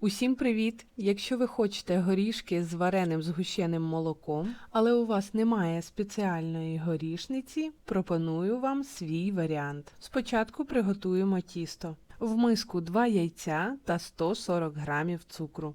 Усім привіт! Якщо ви хочете горішки з вареним згущеним молоком, але у вас немає спеціальної горішниці, пропоную вам свій варіант. Спочатку приготуємо тісто. В миску 2 яйця та 140 грамів цукру.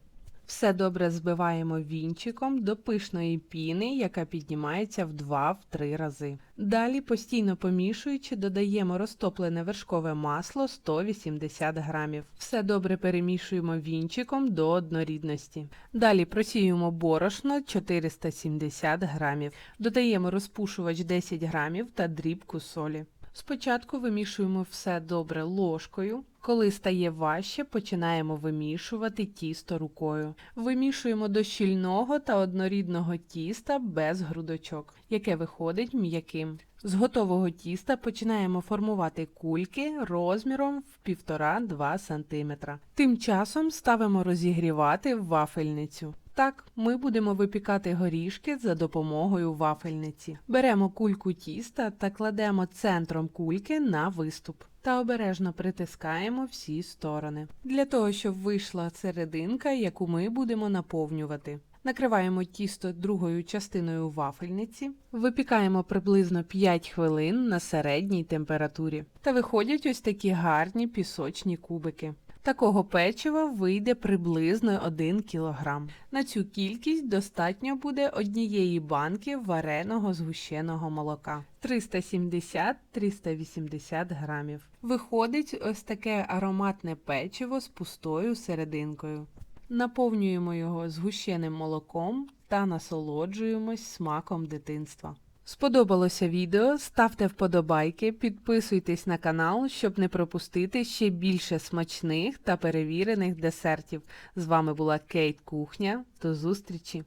Все добре збиваємо вінчиком до пишної піни, яка піднімається в 2-3 рази. Далі, постійно помішуючи, додаємо розтоплене вершкове масло 180 грамів. Все добре перемішуємо вінчиком до однорідності. Далі просіюємо борошно 470 грамів. Додаємо розпушувач 10 грамів та дрібку солі. Спочатку вимішуємо все добре ложкою. Коли стає важче, починаємо вимішувати тісто рукою. Вимішуємо до щільного та однорідного тіста без грудочок, яке виходить м'яким. З готового тіста починаємо формувати кульки розміром в 1,5-2 см. Тим часом ставимо розігрівати в вафельницю. Так, ми будемо випікати горішки за допомогою вафельниці. Беремо кульку тіста та кладемо центром кульки на виступ та обережно притискаємо всі сторони. Для того, щоб вийшла серединка, яку ми будемо наповнювати. Накриваємо тісто другою частиною вафельниці, випікаємо приблизно 5 хвилин на середній температурі. Та виходять ось такі гарні пісочні кубики. Такого печива вийде приблизно 1 кг. На цю кількість достатньо буде однієї банки вареного згущеного молока 370-380 грамів. Виходить ось таке ароматне печиво з пустою серединкою. Наповнюємо його згущеним молоком та насолоджуємось смаком дитинства. Сподобалося відео? Ставте вподобайки, підписуйтесь на канал, щоб не пропустити ще більше смачних та перевірених десертів. З вами була Кейт Кухня. До зустрічі!